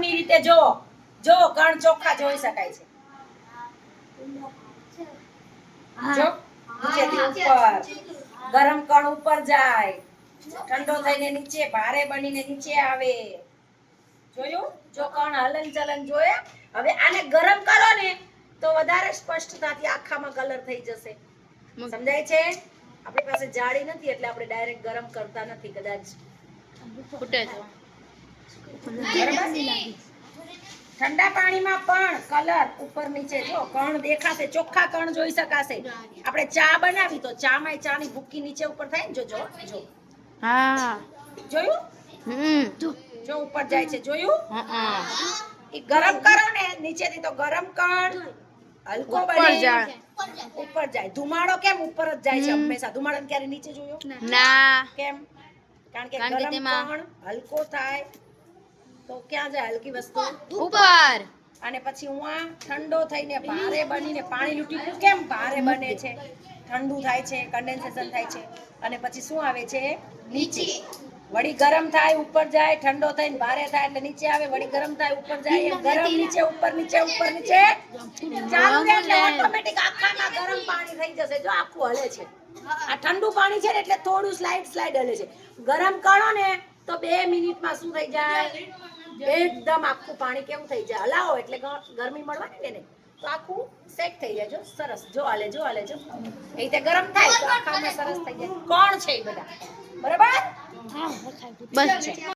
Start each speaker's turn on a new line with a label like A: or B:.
A: કણની રીતે જો જો કણ ચોખ્ખા જોઈ શકાય છે. જો નીચેથી ઉપર. ગરમ કણ ઉપર જાય. ઠંડો થઈને નીચે ભારે બનીને નીચે આવે. જોયું? જો કણ હલન ચલન જોયે. હવે આને ગરમ કરો ને તો વધારે સ્પષ્ટતાથી આખામાં કલર થઈ જશે. સમજાય છે? આપણી પાસે જાળી નથી એટલે આપણે ડાયરેક્ટ ગરમ કરતા નથી કદાચ.
B: ફૂટે છે
A: ઠંડા પાણીમાં પણ કલર ઉપર નીચે જો કણ દેખાશે ચોખ્ખા કણ જોઈ શકાશે. આપણે ચા બનાવી તો ચામાં ચાની ભૂકી નીચે ઉપર થાય ને જોજો જો
B: હા.
A: જોયું?
B: હમ.
A: જો ઉપર જાય છે જોયું?
B: હા
A: ઈ ગરમ કરો ને નીચેથી તો ગરમ કણ હલકો બને.
B: જાય.
A: ઉપર જાય. ધુમાડો કેમ ઉપર જ જાય છે હંમેશા? ધુમાડો ક્યારે નીચે જોયો?
B: ના.
A: કેમ? કારણ કે ગરમ કણ હલકો થાય. તો ક્યાં જાય હલકી વસ્તુ?
B: ઉપર.
A: અને પછી ઉવા ઠંડો થઈને ભારે બનીને પાણી લૂંટી કેમ ભારે બને છે? ઠંડુ થાય છે કન્ડેન્સેશન થાય છે. અને પછી શું આવે છે? નીચે. વળી ગરમ થાય ઉપર જાય ઠંડો થઈને ભારે થાય એટલે નીચે આવે વળી ગરમ થાય ઉપર જાય એમ ગરમ નીચે ઉપર નીચે ઉપર નીચે. ચાલુ રહે એટલે ઓટોમેટિક આખામાં ગરમ પાણી થઈ જશે. જો આખું હલે છે. આ ઠંડુ પાણી છે ને એટલે થોડું સ્લાઇડ સ્લાઇડ હલે છે. ગરમ કરો ને તો બે મિનિટમાં શું થઈ જાય? એકદમ આખું પાણી કેવું થઈ જાય? હલાવો એટલે ગરમી મળવાની ને તો આખું સેટ થઈ જાય. જો સરસ. જો હાલે જો હાલે જો. એ રીતે ગરમ થાય તો આખામાં સરસ થઈ જાય. કોણ છે એ બધા? બરાબર?
B: બસ